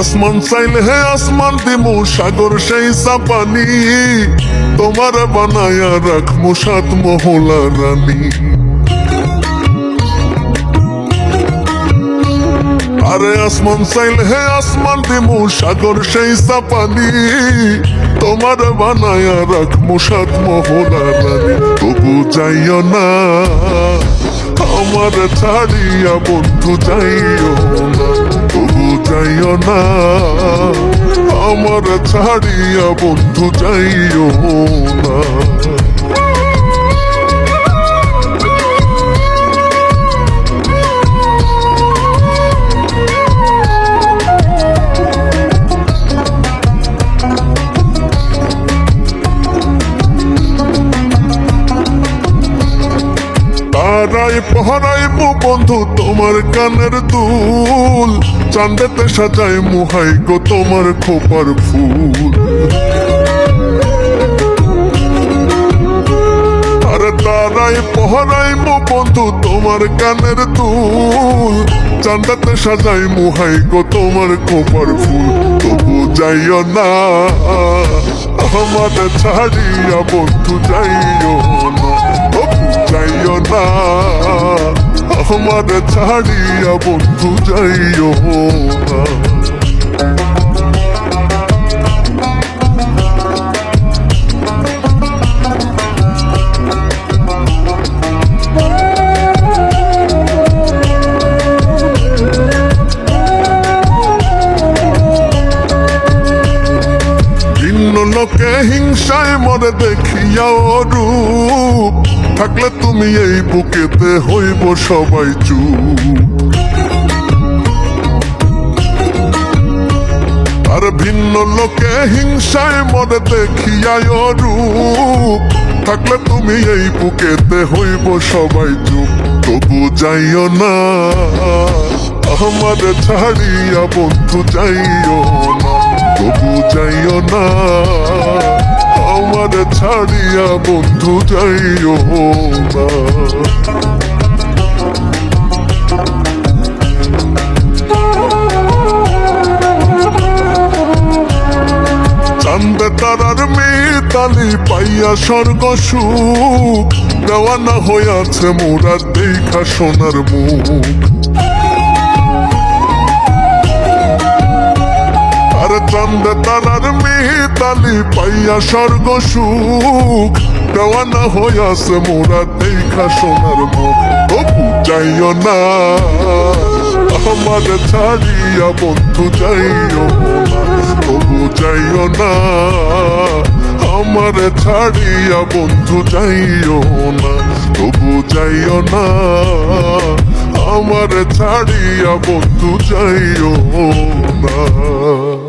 আসমান চাইলে হে আসমান দিমু, সাগর সেই চাপানি। তোমার বানায়া রাখমু সাত মহলা রানী। আরে আসমান চাইলে হে আসমান দিমু, সাগর সেই চাপানি। তোমার বানায়া রাখমু সাত মহলা রানী। তবু যাইও না, আমার ছাড়িয়া বন্ধু যাইও না। যাইও না আমার ছাড়িয়া বন্ধু যাইও না। বন্ধু, তোমার কানের দুল। চান্দেতে সাজাই মুহাই গো, তোমার খোপার ফুল। আরে তারাই পহরাইবো বন্ধু, তোমার কানের দুল। চান্দাতে সাজাই মুহাই গো, তোমার খোপার ফুল। তবু যাইও না আমার ছাড়িয়া বন্ধু যাইও না, তবু যাইও না। আমার ছাড়িয়া বন্ধু যাইও না। লোকে হিংসায় মরে দেখিয়া রূপ থাকলে তুমি এই বুকেতে হইব সবাই চুপ। আর ভিন্ন লোকে হিংসায় মনে দেখিয়া রূপ থাকলে তুমি এই বুকেতে হইব সবাই চুপ। তবু যাইও না, আমার ছাড়িয়া বন্ধু যাইও না। তবু যাইও না আমার ছাড়িয়া বন্ধু যাইও না চান্দে তারার মেতালি পাইয়া স্বর্গ সুখ। দেওয়ানা হইয়াছে মোরা দেখা সোনার মুখ। মেতালি পাইয়া স্বর্গ সুখ। দেওয়ানা হইয়াছে মোরা দেখা সোনার মুখ। যাইও না। আমার ছাড়িয়া বন্ধু যাইও তবু যাইও না। আমার ছাড়িয়া বন্ধু যাইও না। তবু যাইও না। আমার ছাড়িয়া বন্ধু যাইও না।